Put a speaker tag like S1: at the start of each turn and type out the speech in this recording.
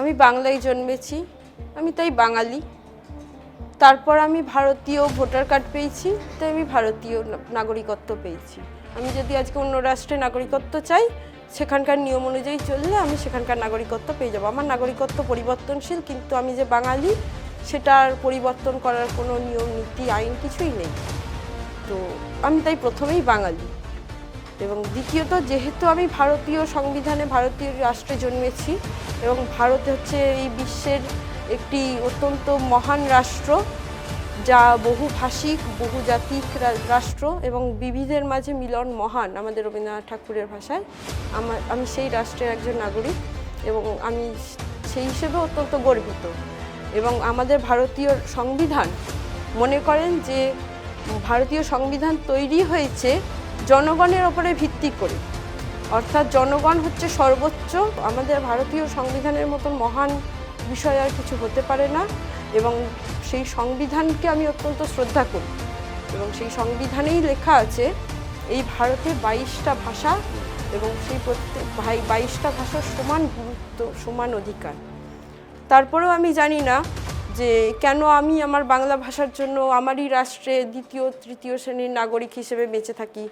S1: আমি বাংলায় জন্মেছি, আমি তাই বাঙালি। তারপর আমি ভারতীয় ভোটার কার্ড পেয়েছি, তাই আমি ভারতীয় নাগরিকত্ব পেয়েছি। আমি যদি আজকে অন্য রাষ্ট্রে নাগরিকত্ব চাই, সেখানকার নিয়ম অনুযায়ী চললে আমি সেখানকার নাগরিকত্ব পেয়ে যাব। আমার নাগরিকত্ব পরিবর্তনশীল, কিন্তু আমি যে বাঙালি, সেটার পরিবর্তন করার কোনো নিয়ম, নীতি, আইন কিছুই নেই। তো আমি তাই প্রথমেই বাঙালি। এবং দ্বিতীয়ত, যেহেতু আমি ভারতীয় সংবিধানে ভারতীয় রাষ্ট্রে জন্মেছি এবং ভারত হচ্ছে এই বিশ্বের একটি অত্যন্ত মহান রাষ্ট্র, যা বহুভাষিক, বহুজাতিক রাষ্ট্র এবং বিবিধের মাঝে মিলন মহান আমাদের রবীন্দ্রনাথ ঠাকুরের ভাষায়। আমার আমি সেই রাষ্ট্রের একজন নাগরিক এবং আমি সেই হিসেবে অত্যন্ত গর্বিত। এবং আমাদের ভারতীয় সংবিধান, মনে করেন যে ভারতীয় সংবিধান তৈরি হয়েছে জনগণের ওপরে ভিত্তি করে। অর্থাৎ জনগণ হচ্ছে সর্বোচ্চ। আমাদের ভারতীয় সংবিধানের মতন মহান বিষয় আর কিছু হতে পারে না এবং সেই সংবিধানকে আমি অত্যন্ত শ্রদ্ধা করি। এবং সেই সংবিধানেই লেখা আছে, এই ভারতে বাইশটা ভাষা এবং সেই প্রত্যেক ভাই, বাইশটা ভাষার সমান গুরুত্ব, সমান অধিকার। তারপরেও আমি জানি না যে কেন আমি আমার বাংলা ভাষার জন্য আমারই রাষ্ট্রে দ্বিতীয়, তৃতীয় শ্রেণির নাগরিক হিসেবে বেঁচে থাকি।